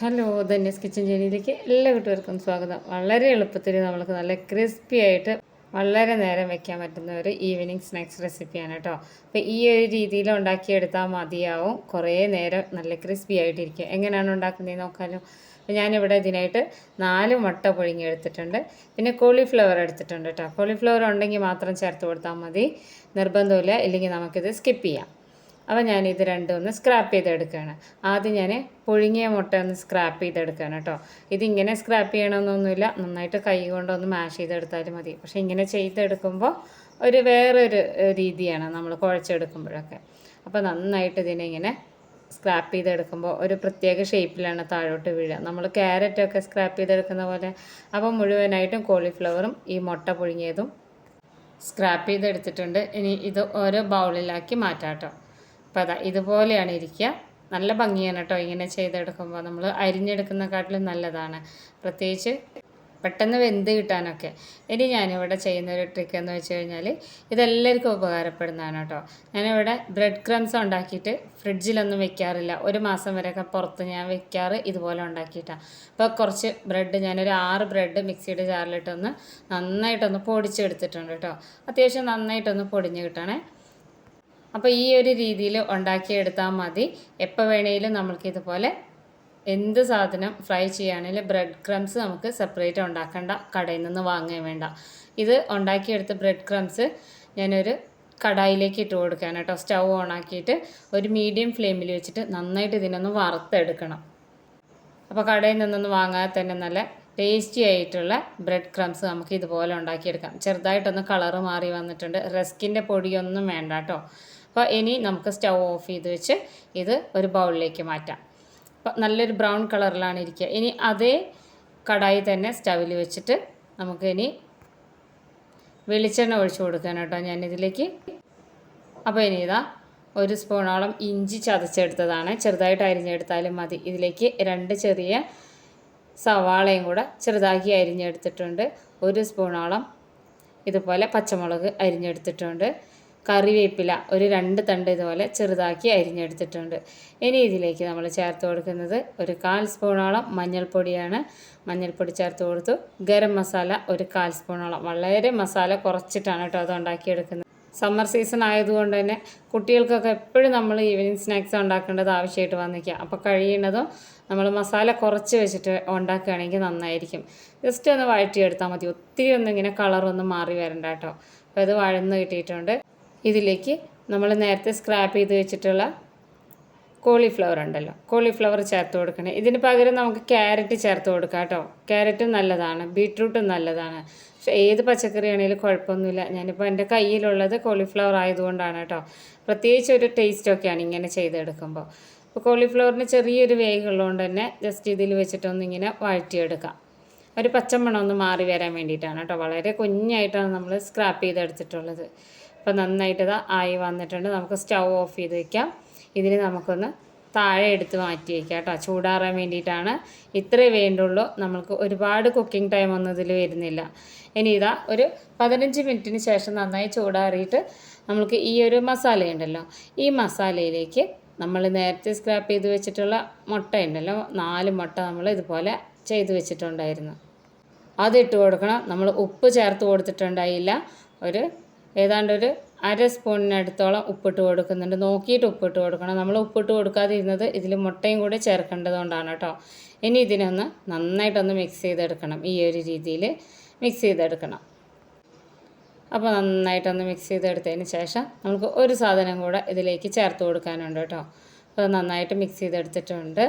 Hello ധന്യസ് kitchen ജേനിയിലേക്ക് എല്ലാ കൂട്ടുകാർക്കും സ്വാഗതം. വളരെ എളുപ്പത്തിൽ നമ്മൾക്ക് നല്ല ക്രിസ്പി ആയിട്ട് വളരെ നേരം വെക്കാൻ പറ്റുന്ന ഒരു ഈവനിങ് സ്നാക്സ് റെസിപ്പിയാണ് കേട്ടോ. അപ്പോൾ ഈ ഒരു രീതിയിൽ ഉണ്ടാക്കിയെടുത്താൽ മതിയാവും. കുറേ നേരം നല്ല ക്രിസ്പി ആയിട്ടിരിക്കും. എങ്ങനെയാണ് ഉണ്ടാക്കുന്നത് നോക്കാമല്ലോ അപ്പോൾ ഞാനിവിടെ ഇതിനായിട്ട് നാല് മുട്ട പുഴുങ്ങിയെടുത്തിട്ടുണ്ട്. പിന്നെ കോളിഫ്ലവർ എടുത്തിട്ടുണ്ട് കേട്ടോ. കോളിഫ്ലവർ ഉണ്ടെങ്കിൽ മാത്രം ചേർത്ത് കൊടുത്താൽ മതി. നിർബന്ധമില്ല. ഇല്ലെങ്കിൽ നമുക്കിത് സ്കിപ്പ് ചെയ്യാം. അപ്പോൾ ഞാനിത് രണ്ടും ഒന്ന് സ്ക്രാപ്പ് ചെയ്തെടുക്കുകയാണ്. ആദ്യം ഞാൻ പുഴുങ്ങിയ മുട്ട ഒന്ന് സ്ക്രാപ്പ് ചെയ്തെടുക്കുകയാണ് കേട്ടോ. ഇതിങ്ങനെ സ്ക്രാപ്പ് ചെയ്യണമെന്നൊന്നുമില്ല. നന്നായിട്ട് കൈ കൊണ്ടൊന്ന് മാഷ് ചെയ്തെടുത്താലും മതി. പക്ഷേ ഇങ്ങനെ ചെയ്തെടുക്കുമ്പോൾ ഒരു വേറൊരു രീതിയാണ് നമ്മൾ കുഴച്ചെടുക്കുമ്പോഴൊക്കെ. അപ്പോൾ നന്നായിട്ട് ഇതിനെ ഇങ്ങനെ സ്ക്രാപ്പ് ചെയ്തെടുക്കുമ്പോൾ ഒരു പ്രത്യേക ഷേപ്പിലാണ് താഴോട്ട് വീഴുക. നമ്മൾ ക്യാരറ്റൊക്കെ സ്ക്രാപ്പ് ചെയ്തെടുക്കുന്ന പോലെ. അപ്പോൾ മുഴുവനായിട്ടും കോളിഫ്ലവറും ഈ മുട്ട പുഴുങ്ങിയതും സ്ക്രാപ്പ് ചെയ്തെടുത്തിട്ടുണ്ട്. ഇനി ഇത് ഓരോ ബൗളിലാക്കി മാറ്റാം കേട്ടോ. അപ്പോൾ അതാ ഇതുപോലെയാണ് ഇരിക്കുക. നല്ല ഭംഗിയാണ് കേട്ടോ ഇങ്ങനെ ചെയ്തെടുക്കുമ്പോൾ. നമ്മൾ അരിഞ്ഞെടുക്കുന്നതിനെക്കാട്ടിലും നല്ലതാണ്. പ്രത്യേകിച്ച് പെട്ടെന്ന് വെന്ത് കിട്ടാനൊക്കെ. ഇനി ഞാനിവിടെ ചെയ്യുന്ന ഒരു ട്രിക്ക് എന്ന് വെച്ച് കഴിഞ്ഞാൽ ഇതെല്ലാവർക്കും ഉപകാരപ്പെടുന്നതാണ് കേട്ടോ. ഞാനിവിടെ ബ്രെഡ് ക്രംസ് ഉണ്ടാക്കിയിട്ട് ഫ്രിഡ്ജിലൊന്നും വെക്കാറില്ല. ഒരു മാസം വരെയൊക്കെ പുറത്ത് ഞാൻ വെക്കാറ് ഇതുപോലെ ഉണ്ടാക്കിയിട്ടാണ് അപ്പോൾ കുറച്ച് ബ്രെഡ് ഞാനൊരു ആറ് ബ്രെഡ് മിക്സിയുടെ ജാറിലിട്ടൊന്ന് നന്നായിട്ടൊന്ന് പൊടിച്ചെടുത്തിട്ടുണ്ട് കേട്ടോ. അത്യാവശ്യം നന്നായിട്ടൊന്ന് പൊടിഞ്ഞ് കിട്ടണേ. അപ്പോൾ ഈ ഒരു രീതിയിൽ ഉണ്ടാക്കിയെടുത്താൽ മതി. എപ്പോൾ വേണേലും നമ്മൾക്കിതുപോലെ എന്ത് സാധനം ഫ്രൈ ചെയ്യുകയാണെങ്കിലും ബ്രെഡ് ക്രംസ് നമുക്ക് സെപ്പറേറ്റ് ഉണ്ടാക്കേണ്ട കടയിൽ നിന്ന് വാങ്ങുകയും വേണ്ട. ഇത് ഉണ്ടാക്കിയെടുത്ത ബ്രെഡ് ക്രംസ് ഞാനൊരു കടായിലേക്ക് ഇട്ട് കൊടുക്കാൻ കേട്ടോ. സ്റ്റൗ ഓൺ ആക്കിയിട്ട് ഒരു മീഡിയം ഫ്ലെയിമിൽ വെച്ചിട്ട് നന്നായിട്ട് ഇതിനൊന്ന് വറുത്തെടുക്കണം. അപ്പോൾ കടയിൽ നിന്നൊന്ന് വാങ്ങാതെ തന്നെ നല്ല ടേസ്റ്റി ആയിട്ടുള്ള ബ്രെഡ് ക്രംസ് നമുക്ക് ഇതുപോലെ ഉണ്ടാക്കിയെടുക്കാം. ചെറുതായിട്ടൊന്ന് കളറ് മാറി വന്നിട്ടുണ്ട്. റസ്കിന്റെ പൊടിയൊന്നും വേണ്ട കേട്ടോ. അപ്പോൾ ഇനി നമുക്ക് സ്റ്റൗ ഓഫ് ചെയ്ത് വെച്ച് ഇത് ഒരു ബൗളിലേക്ക് മാറ്റാം. അപ്പോൾ നല്ലൊരു ബ്രൗൺ കളറിലാണ് ഇരിക്കുക. ഇനി അതേ കടായി തന്നെ സ്റ്റവിൽ വെച്ചിട്ട് നമുക്ക് ഇനി വെളിച്ചെണ്ണ ഒഴിച്ചു കൊടുക്കാൻ കേട്ടോ ഞാനിതിലേക്ക്. അപ്പോൾ ഇനി ഇതാ ഒരു സ്പൂണോളം ഇഞ്ചി ചതച്ചെടുത്തതാണ്. ചെറുതായിട്ട് അരിഞ്ഞെടുത്താലും മതി. ഇതിലേക്ക് രണ്ട് ചെറിയ സവാളയും കൂടെ ചെറുതാക്കി അരിഞ്ഞെടുത്തിട്ടുണ്ട്. ഒരു സ്പൂണോളം ഇതുപോലെ പച്ചമുളക് അരിഞ്ഞെടുത്തിട്ടുണ്ട്. കറിവേപ്പില ഒരു രണ്ട് തണ്ട് ഇതുപോലെ ചെറുതാക്കി അരിഞ്ഞെടുത്തിട്ടുണ്ട്. ഇനി ഇതിലേക്ക് നമ്മൾ ചേർത്ത് കൊടുക്കുന്നത് ഒരു കാൽ സ്പൂണോളം മഞ്ഞൾപ്പൊടിയാണ്. മഞ്ഞൾപ്പൊടി ചേർത്ത് കൊടുത്തു. ഗരം മസാല ഒരു കാൽ സ്പൂണോളം. വളരെ മസാല കുറച്ചിട്ടാണ് കേട്ടോ അത് ഉണ്ടാക്കിയെടുക്കുന്നത്. സമ്മർ സീസൺ ആയതുകൊണ്ട് തന്നെ കുട്ടികൾക്കൊക്കെ എപ്പോഴും നമ്മൾ ഈവനിങ് സ്നാക്സ് ഉണ്ടാക്കേണ്ടത് ആവശ്യമായിട്ട് വന്നിരിക്കുക. അപ്പോൾ കഴിയുന്നതും നമ്മൾ മസാല കുറച്ച് വെച്ചിട്ട് ഉണ്ടാക്കുകയാണെങ്കിൽ നന്നായിരിക്കും. ജസ്റ്റ് ഒന്ന് വഴറ്റിയെടുത്താൽ മതി. ഒത്തിരി ഒന്നും ഇങ്ങനെ കളറൊന്നും മാറി വരണ്ട കേട്ടോ. അപ്പോൾ ഇത് വഴന്ന് കിട്ടിയിട്ടുണ്ട്. ഇതിലേക്ക് നമ്മൾ നേരത്തെ സ്ക്രാപ്പ് ചെയ്ത് വെച്ചിട്ടുള്ള കോളിഫ്ലവർ ഉണ്ടല്ലോ. കോളിഫ്ലവർ ചേർത്ത് കൊടുക്കണേ. ഇതിന് പകരം നമുക്ക് ക്യാരറ്റ് ചേർത്ത് കൊടുക്കാം കേട്ടോ. ക്യാരറ്റും നല്ലതാണ്. ബീട്രൂട്ടും നല്ലതാണ്. പക്ഷേ ഏത് പച്ചക്കറി ആണെങ്കിലും കുഴപ്പമൊന്നുമില്ല. ഞാനിപ്പോൾ എന്റെ കയ്യിലുള്ളത് കോളിഫ്ലവർ ആയതുകൊണ്ടാണ് കേട്ടോ. പ്രത്യേകിച്ച് ഒരു ടേസ്റ്റൊക്കെയാണ് ഇങ്ങനെ ചെയ്തെടുക്കുമ്പോൾ. അപ്പോൾ കോളിഫ്ലവറിന് ചെറിയൊരു വേഗമുള്ളതുകൊണ്ട് തന്നെ ജസ്റ്റ് ഇതിൽ വെച്ചിട്ടൊന്ന് ഇങ്ങനെ വഴറ്റിയെടുക്കാം. ഒരു പച്ചമണം മാറി വരാൻ വേണ്ടിയിട്ടാണ് കേട്ടോ. വളരെ കുഞ്ഞായിട്ടാണ് നമ്മൾ സ്ക്രാപ്പ് ചെയ്തെടുത്തിട്ടുള്ളത്. അപ്പോൾ നന്നായിട്ട് ഇതാ ആയി വന്നിട്ടുണ്ട്. നമുക്ക് സ്റ്റൗ ഓഫ് ചെയ്ത് വയ്ക്കാം ഇതിന് നമുക്കൊന്ന് താഴെ എടുത്ത് മാറ്റി വയ്ക്കാം കേട്ടോ. ചൂടാറാൻ വേണ്ടിയിട്ടാണ്. ഇത്രേ വേണ്ടുള്ളൂ. നമുക്ക് ഒരുപാട് കുക്കിംഗ് ടൈം ഒന്നും ഇതിൽ വരുന്നില്ല. ഇനി ഇതാ ഒരു പതിനഞ്ച് മിനിറ്റിന് ശേഷം നന്നായി ചൂടാറിയിട്ട് നമുക്ക് ഈ ഒരു മസാല ഉണ്ടല്ലോ. ഈ മസാലയിലേക്ക് നമ്മൾ നേരത്തെ സ്ക്രാപ്പ് ചെയ്ത് വെച്ചിട്ടുള്ള മുട്ട ഉണ്ടല്ലോ. നാല് മുട്ട നമ്മൾ ഇതുപോലെ ചെയ്ത് വെച്ചിട്ടുണ്ടായിരുന്നു. അതിട്ട് കൊടുക്കണം. നമ്മൾ ഉപ്പ് ചേർത്ത് കൊടുത്തിട്ടുണ്ടായില്ല. ഒരു ഏതാണ്ട് ഒരു അര സ്പൂണിനടുത്തോളം ഉപ്പിട്ട് കൊടുക്കുന്നുണ്ട്. നോക്കിയിട്ട് ഉപ്പിട്ട് കൊടുക്കണം. നമ്മൾ ഉപ്പിട്ട് കൊടുക്കാതിരുന്നത് ഇതിൽ മുട്ടയും കൂടി ചേർക്കേണ്ടതുകൊണ്ടാണ് കേട്ടോ. ഇനി ഇതിനൊന്ന് നന്നായിട്ടൊന്ന് മിക്സ് ചെയ്തെടുക്കണം. ഈ ഒരു രീതിയിൽ മിക്സ് ചെയ്തെടുക്കണം. അപ്പോൾ നന്നായിട്ടൊന്ന് മിക്സ് ചെയ്തെടുത്തതിന് ശേഷം നമുക്ക് ഒരു സാധനം കൂടെ ഇതിലേക്ക് ചേർത്ത് കൊടുക്കാനുണ്ട് കേട്ടോ. അപ്പോൾ നന്നായിട്ട് മിക്സ് ചെയ്തെടുത്തിട്ടുണ്ട്.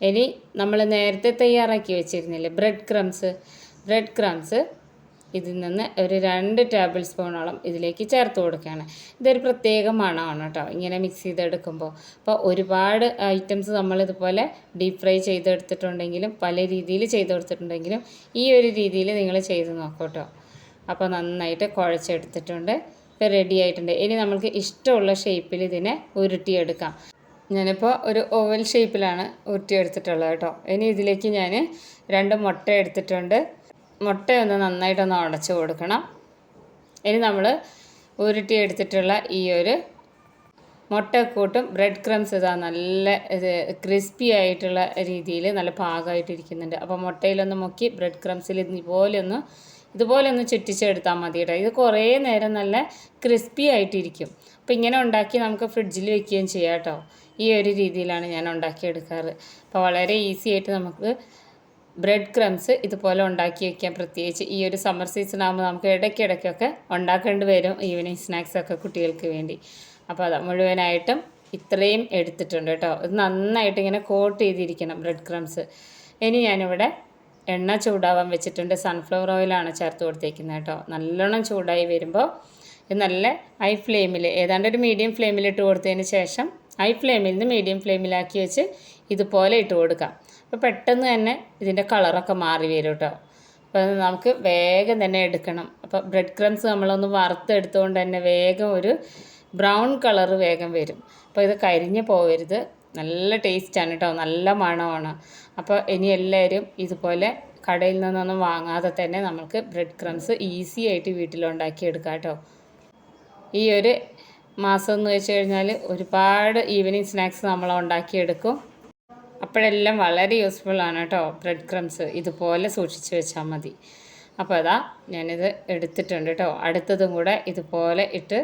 ഇനി നമ്മൾ നേരത്തെ തയ്യാറാക്കി വെച്ചിരുന്നില്ലേ? ബ്രെഡ് ക്രംസ് ബ്രെഡ് ക്രംസ് ഇതിൽ നിന്ന് ഒരു രണ്ട് ടേബിൾ സ്പൂണോളം ഇതിലേക്ക് ചേർത്ത് കൊടുക്കുകയാണ്. ഇതൊരു പ്രത്യേക മണമാണ് കേട്ടോ ഇങ്ങനെ മിക്സ് ചെയ്തെടുക്കുമ്പോൾ അപ്പോൾ ഒരുപാട് ഐറ്റംസ് നമ്മളിതുപോലെ ഡീപ് ഫ്രൈ ചെയ്തെടുത്തിട്ടുണ്ടെങ്കിലും പല രീതിയിൽ ചെയ്തെടുത്തിട്ടുണ്ടെങ്കിലും ഈ ഒരു രീതിയിൽ നിങ്ങൾ ചെയ്ത് നോക്കൂ അപ്പോൾ നന്നായിട്ട് കുഴച്ചെടുത്തിട്ടുണ്ട്. ഇപ്പോൾ റെഡി ആയിട്ടുണ്ട്. ഇനി നമുക്ക് ഇഷ്ടമുള്ള ഷേപ്പിൽ ഇതിനെ ഉരുട്ടിയെടുക്കാം. ഞാനിപ്പോൾ ഒരു ഓവൽ ഷേപ്പിലാണ് ഉരുട്ടിയെടുത്തിട്ടുള്ളത് കേട്ടോ ഇനി ഇതിലേക്ക് ഞാൻ രണ്ട് മുട്ട എടുത്തിട്ടുണ്ട്. മുട്ടയൊന്ന് നന്നായിട്ടൊന്ന് ഉടച്ച് കൊടുക്കണം. ഇനി നമ്മൾ ഉരുട്ടിയെടുത്തിട്ടുള്ള ഈ ഒരു മുട്ടക്കൂട്ടും ബ്രെഡ് ക്രംസ് ഇതാ നല്ല ഇത് ക്രിസ്പി ആയിട്ടുള്ള രീതിയിൽ നല്ല പാകമായിട്ടിരിക്കുന്നുണ്ട് അപ്പോൾ മുട്ടയിലൊന്ന് മുക്കി ബ്രെഡ് ക്രംസിൽ ഇതുപോലെ ഒന്ന് ഇതുപോലെ ഒന്ന് ചുറ്റിച്ചെടുത്താൽ മതി കേട്ടോ. ഇത് കുറേ നേരം നല്ല ക്രിസ്പി ആയിട്ടിരിക്കും. അപ്പോൾ ഇങ്ങനെ ഉണ്ടാക്കി നമുക്ക് ഫ്രിഡ്ജിൽ വെക്കുകയും ചെയ്യാം കേട്ടോ. ഈ ഒരു രീതിയിലാണ് ഞാൻ ഉണ്ടാക്കിയെടുക്കാറ്. അപ്പോൾ വളരെ ഈസി ആയിട്ട് നമുക്ക് ബ്രെഡ് ക്രംസ് ഇതുപോലെ ഉണ്ടാക്കി വയ്ക്കാം പ്രത്യേകിച്ച് ഈ ഒരു സമ്മർ സീസൺ ആകുമ്പോൾ നമുക്ക് ഇടയ്ക്കിടയ്ക്കൊക്കെ ഉണ്ടാക്കേണ്ടി വരും ഈവനിങ് സ്നാക്സ് ഒക്കെ കുട്ടികൾക്ക് വേണ്ടി. അപ്പോൾ അത് മുഴുവനായിട്ടും ഇത്രയും എടുത്തിട്ടുണ്ട് കേട്ടോ. ഇത് നന്നായിട്ട് ഇങ്ങനെ കോട്ട് ചെയ്തിരിക്കണം ബ്രെഡ് ക്രംസ്. ഇനി ഞാനിവിടെ എണ്ണ ചൂടാവാൻ വെച്ചിട്ടുണ്ട്. സൺഫ്ലവർ ഓയിലാണ് ചേർത്ത് കൊടുത്തേക്കുന്നത് കേട്ടോ. നല്ലോണം ചൂടായി വരുമ്പോൾ ഇത് നല്ല ഹൈ ഫ്ലെയിമിൽ ഏതാണ്ട് ഒരു മീഡിയം ഫ്ലെയിമിൽ ഇട്ട് കൊടുത്തതിന് ശേഷം ഹൈ ഫ്ലെയിമിൽ നിന്ന് മീഡിയം ഫ്ലെയിമിലാക്കി വെച്ച് ഇതുപോലെ ഇട്ട് കൊടുക്കാം. അപ്പോൾ പെട്ടെന്ന് തന്നെ ഇതിന്റെ കളറൊക്കെ മാറി വരും കേട്ടോ. അപ്പോൾ നമുക്ക് വേഗം തന്നെ എടുക്കണം. അപ്പോൾ ബ്രെഡ് ക്രംസ് നമ്മളൊന്ന് വറുത്തെടുത്തുകൊണ്ട് തന്നെ വേഗം ഒരു ബ്രൗൺ കളർ വേഗം വരും. അപ്പോൾ ഇത് കരിഞ്ഞ് പോകരുത് നല്ല ടേസ്റ്റാണ് കേട്ടോ. നല്ല മണമാണ്. അപ്പോൾ ഇനി എല്ലാവരും ഇതുപോലെ കടയിൽ നിന്നൊന്നും വാങ്ങാതെ തന്നെ നമുക്ക് ബ്രെഡ് ക്രംസ് ഈസി ആയിട്ട് വീട്ടിലുണ്ടാക്കി എടുക്കാം കേട്ടോ. ഈ ഒരു മാസം എന്ന് വെച്ച് കഴിഞ്ഞാൽ ഒരുപാട് ഈവനിങ് സ്നാക്സ് നമ്മൾ ഉണ്ടാക്കിയെടുക്കും. അപ്പോഴെല്ലാം വളരെ യൂസ്ഫുൾ ആണ് കേട്ടോ. ബ്രെഡ് ക്രംസ് ഇതുപോലെ സൂക്ഷിച്ച് വെച്ചാൽ മതി. അപ്പോൾ അതാ ഞാനിത് എടുത്തിട്ടുണ്ട് കേട്ടോ. അടുത്തതും കൂടെ ഇതുപോലെ ഇട്ട്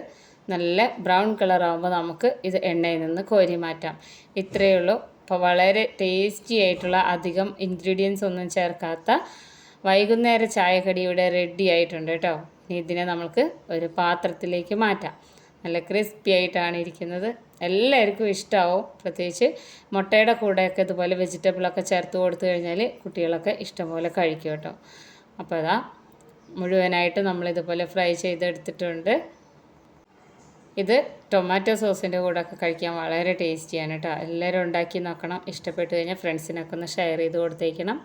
നല്ല ബ്രൗൺ കളർ ആകുമ്പോൾ നമുക്ക് ഇത് എണ്ണയിൽ നിന്ന് കോരി മാറ്റാം. ഇത്രയേ ഉള്ളൂ. അപ്പോൾ വളരെ ടേസ്റ്റി ആയിട്ടുള്ള അധികം ഇൻഗ്രീഡിയൻസ് ഒന്നും ചേർക്കാത്ത വൈകുന്നേര ചായക്കടി ഇവിടെ റെഡി ആയിട്ടുണ്ട് കേട്ടോ. ഇതിനെ നമുക്ക് ഒരു പാത്രത്തിലേക്ക് മാറ്റാം. നല്ല ക്രിസ്പി ആയിട്ടാണ് ഇരിക്കുന്നത്. എല്ലാവർക്കും ഇഷ്ടമാവും പ്രത്യേകിച്ച് മുട്ടയുടെ കൂടെയൊക്കെ ഇതുപോലെ വെജിറ്റബിളൊക്കെ ചേർത്ത് കൊടുത്തു കഴിഞ്ഞാൽ കുട്ടികളൊക്കെ ഇഷ്ടംപോലെ കഴിക്കും കേട്ടോ. അപ്പോൾ അതാ മുഴുവനായിട്ട് നമ്മളിതുപോലെ ഫ്രൈ ചെയ്തെടുത്തിട്ടുണ്ട്. ഇത് ടൊമാറ്റോ സോസിന്റെ കൂടെയൊക്കെ കഴിക്കാൻ വളരെ ടേസ്റ്റിയാണ് കേട്ടോ. എല്ലാവരും ഉണ്ടാക്കി നോക്കണം. ഇഷ്ടപ്പെട്ട് കഴിഞ്ഞാൽ ഫ്രണ്ട്സിനൊക്കെ ഒന്ന് ഷെയർ ചെയ്ത് കൊടുത്തേക്കണം.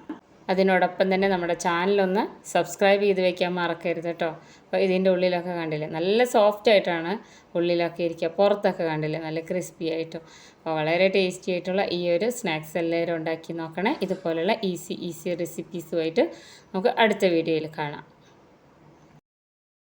അതിനോടൊപ്പം തന്നെ നമ്മുടെ ചാനലൊന്ന് സബ്സ്ക്രൈബ് ചെയ്ത് വെക്കാൻ മറക്കരുത് കേട്ടോ. അപ്പോൾ ഇതിന്റെ ഉള്ളിലൊക്കെ കണ്ടില്ലേ? നല്ല സോഫ്റ്റ് ആയിട്ടാണ് ഉള്ളിലൊക്കെ ഇരിക്കുക. പുറത്തൊക്കെ കണ്ടില്ലേ? നല്ല ക്രിസ്പി ആയിട്ടും. അപ്പോൾ വളരെ ടേസ്റ്റി ആയിട്ടുള്ള ഈ ഒരു സ്നാക്സ് എല്ലാവരും ഉണ്ടാക്കി നോക്കണേ. ഇതുപോലെയുള്ള ഈസി ഈസി റെസിപ്പീസുമായിട്ട് നമുക്ക് അടുത്ത വീഡിയോയിൽ കാണാം.